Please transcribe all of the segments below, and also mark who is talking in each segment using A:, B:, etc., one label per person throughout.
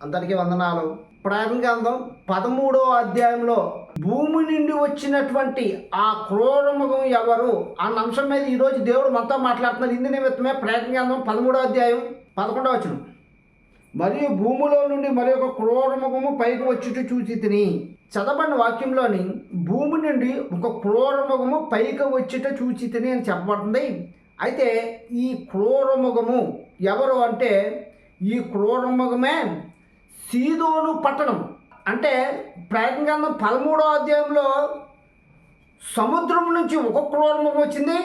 A: అందరికీ వందనాలు. ప్రకటన గ్రంథం పదమూడో అధ్యాయంలో భూమి నుండి వచ్చినటువంటి ఆ క్రూరముఖం ఎవరు అన్న అంశం మీద ఈరోజు దేవుడు మనతో మాట్లాడుతున్నారు ఇందు నిమిత్తమే ప్రకటన గ్రంథం పదమూడో అధ్యాయం పదకొండవ వచ్చిన మరియు భూమిలో నుండి మరి ఒక క్రూరముఖము పైకి వచ్చుట చూచి తిని చదవని వాక్యంలోని భూమి నుండి ఒక క్రూరముఖము పైకి వచ్చుట చూచి తిని అని చెప్పబడుతుంది. అయితే ఈ క్రూరముఖము ఎవరు అంటే ఈ క్రూరముఖమే సీదోను పట్టణం. అంటే ప్రయత్న గ్రంథం పదమూడో అధ్యాయంలో సముద్రం నుంచి ఒక క్రూరముఖం వచ్చింది.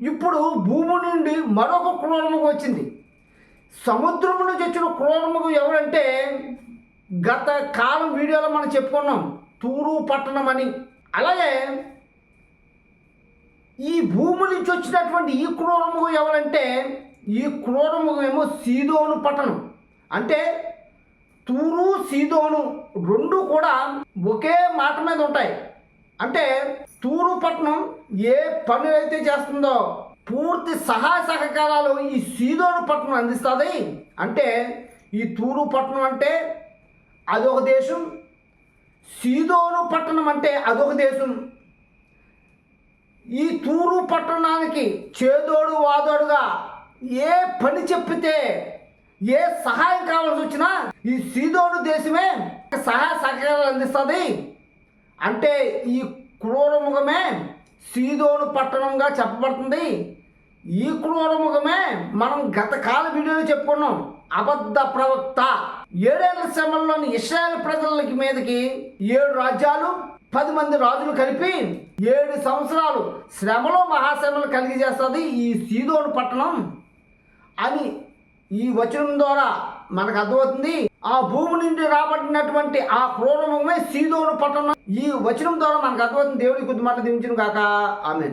A: ఇప్పుడు భూమి నుండి మరొక క్రూరముఖం వచ్చింది. సముద్రం నుంచి వచ్చిన క్రూరముఖం ఎవరంటే గత కాలం వీడియోలో మనం చెప్పుకున్నాం తూరు పట్టణం అని. అలాగే ఈ భూమి నుంచి వచ్చినటువంటి ఈ క్రూరముఖం ఎవరంటే ఈ క్రూరముఖం ఏమో సీదోను పట్టణం. అంటే తూరు సీదోను రెండు కూడా ఒకే మాట మీద ఉంటాయి. అంటే తూరు పట్టణం ఏ పని అయితే చేస్తుందో పూర్తి సహాయ సహకారాలు ఈ సీదోను పట్టణం అందిస్తుంది. అంటే ఈ తూరు పట్టణం అంటే అదొక దేశం సీదోను పట్టణం అంటే అదొక దేశం. ఈ తూరు పట్టణానికి చేదోడు వాదోడుగా ఏ పని చెప్పితే ఏ సహాయం కావాల్సి వచ్చినా ఈ సీదోడు దేశమే సహాయ సహకారాలు అందిస్తుంది. అంటే ఈ క్రూరముఖమే సీదోను పట్టణంగా చెప్పబడుతుంది. ఈ క్రూరముఖమే మనం గత కాల వీడియోలో చెప్పుకున్నాం. అబద్ధ ప్రవక్త. ఏడేళ్ళ శ్రమంలోని ఇస్రాయల్ ప్రజలకి మీదకి ఏడు రాజ్యాలు పది మంది రాజులు కలిపి ఏడు సంవత్సరాలు శ్రమలో మహాశ్రమలు కలిగి చేస్తుంది ఈ సీదోను పట్టణం. అని ఈ వచనం ద్వారా మనకు అర్థమవుతుంది ఆ భూమి నుండి రాబడినటువంటి ఆ క్రూరమే సీదోను పట్టణం. ఈ వచనం ద్వారా మనకు అర్థమవుతుంది దేవుడి కొద్ది మాట దించిన కాక ఆమె